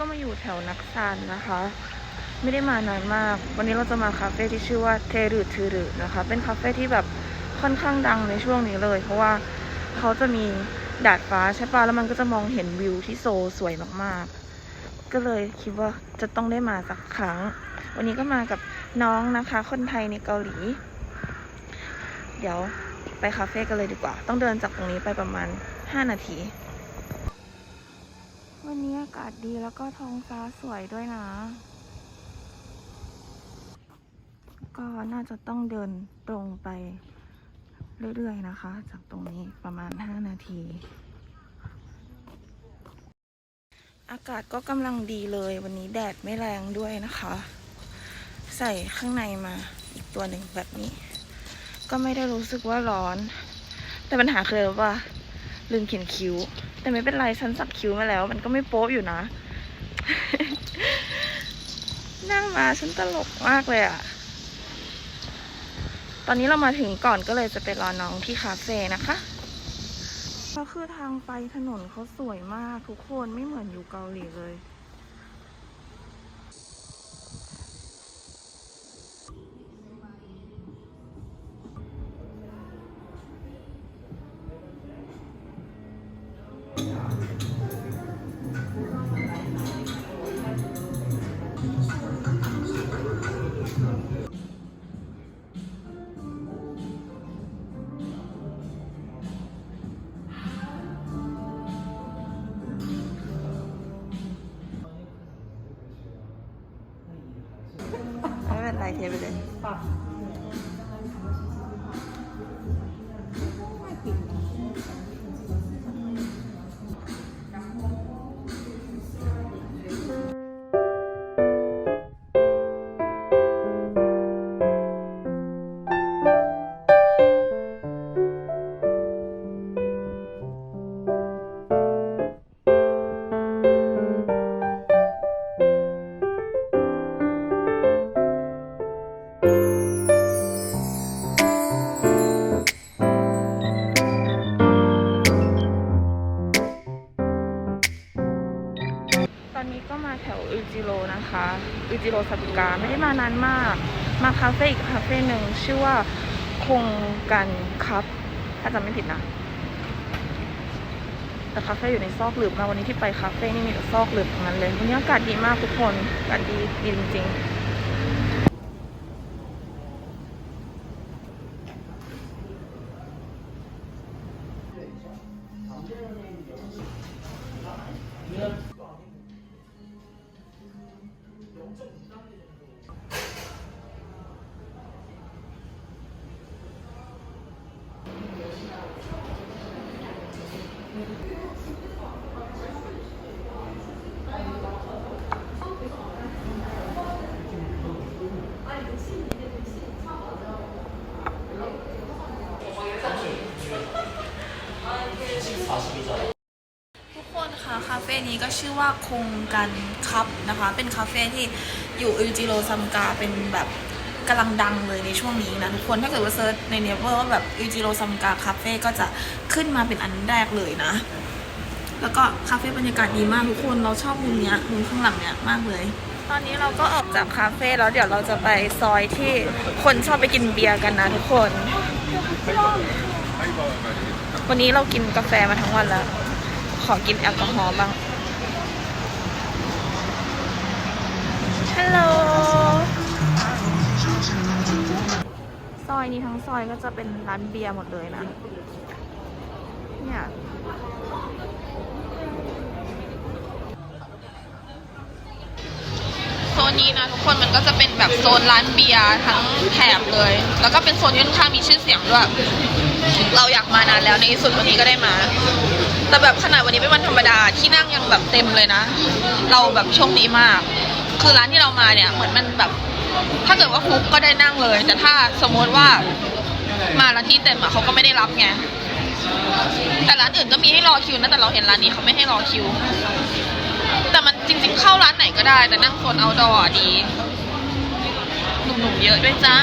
็มาอยู่แถวนักซานนะคะ ไม่ได้มานานมาก วันนี้เราจะมาคาเฟ่ที่ชื่อว่าเทรุทืรุนะคะ เป็นคาเฟ่ที่แบบค่อนข้างดังในช่วงนี้เลย เพราะว่าเขาจะมีดาดฟ้าใช่ปะแล้วมันก็จะมองเห็นวิวที่โซสวยมากๆ ก็เลยคิดว่าจะต้องได้มาสักครั้ง วันนี้ก็มากับน้องนะคะ คนไทยในเกาหลี เดี๋ยวไปคาเฟ่กันเลยดีกว่า ต้องเดินจากตรงนี้ไปประมาณ 5 นาที วันนี้อากาศดีแล้วก็ท้องฟ้าสวยด้วยนะ ก็น่าจะต้องเดินตรงไปเรื่อยๆนะคะ จากตรงนี้ประมาณ 5 นาที อากาศก็กำลังดีเลยวันนี้แดดไม่แรงด้วยนะคะ ใส่ข้างในมาอีกตัวหนึ่งแบบนี้ ก็ไม่ได้รู้สึกว่าร้อน แต่ปัญหาคือว่าลืมเขียนคิ้ว แต่ไม่เป็นไรฉันสักคิ้วมาแล้ว มันก็ไม่โป๊ะอยู่นะ นั่งมาฉันตลกมากเลยอะตอนนี้เรามาถึงก่อนก็เลยจะไปรอน้องที่คาเฟ่นะคะก็คือทางไปถนนเขาสวยมากทุกคนไม่เหมือนอยู่เกาหลีเลย ไม่เป็นไรเทไปเลย อนนี้ก็มาแถวอุจิโรนะคะอุจิโรซาบุกาไม่ได้มานานมาก มาคาเฟ่อีกคาเฟ่หนึ่งชื่อว่าคงกันครับ ถ้าจำไม่ผิดนะ แต่คาเฟ่อยู่ในซอกหลืบมาวันนี้ที่ไปคาเฟ่นี่มีแต่ซอกหลืบทั้งนั้นเลยวันนี้อากาศดีมากทุกคนอากาศดีดีจริงๆ ทุกคนคะคาเฟ่นี้ก็ชื่อว่าคงกันครับนะคะ เป็นคาเฟ่ที่อยู่อุจิโรซัมกาเป็นแบบ กำลังดังเลยในช่วงนี้นะทุกคนถ้าเกิดว่าเซิร์ชในเน็ตว่าแบบอุจิโรซัมกาคาเฟ่ก็จะขึ้นมาเป็นอันแรกเลยนะ แล้วก็คาเฟ่บรรยากาศดีมากทุกคนเราชอบมุมเนี้ยมุมข้างหลังเนี้ยมากเลย ตอนนี้เราก็ออกจากคาเฟ่แล้วเดี๋ยวเราจะไปซอยที่คนชอบไปกินเบียร์กันนะทุกคน วันนี้เรากินกาแฟมาทั้งวันแล้ว ขอกินแอลกอฮอล์บ้าง อยก็จะเป็นร้านเบียร์หมดเลยนะ เนี่ยโซนนี้นะทุกคนมันก็จะเป็นแบบโซนร้านเบียร์ทั้งแถบเลย แล้วก็เป็นโซนที่ค่อนข้างมีชื่อเสียงด้วยเราอยากมานานแล้วในที่สุดวันนี้ก็ได้มา แต่แบบขนาดวันนี้เป็นวันธรรมดาที่นั่งยังแบบเต็มเลยนะ เราแบบโชคดีมาก คือร้านที่เรามาเนี่ยเหมือนมันแบบ ถ้าเกิดว่าฮุกก็ได้นั่งเลย แต่ถ้าสมมติว่า มาแล้วที่เต็มอะเขาก็ไม่ได้รับไงแต่ร้านอื่นก็มีให้รอคิวนะแต่เราเห็นร้านนี้เขาไม่ให้รอคิว แต่มันจริง ๆ เข้าร้านไหนก็ได้ แต่นั่งโซนเอาดอดีหนุ่มๆเยอะด้วยจ้า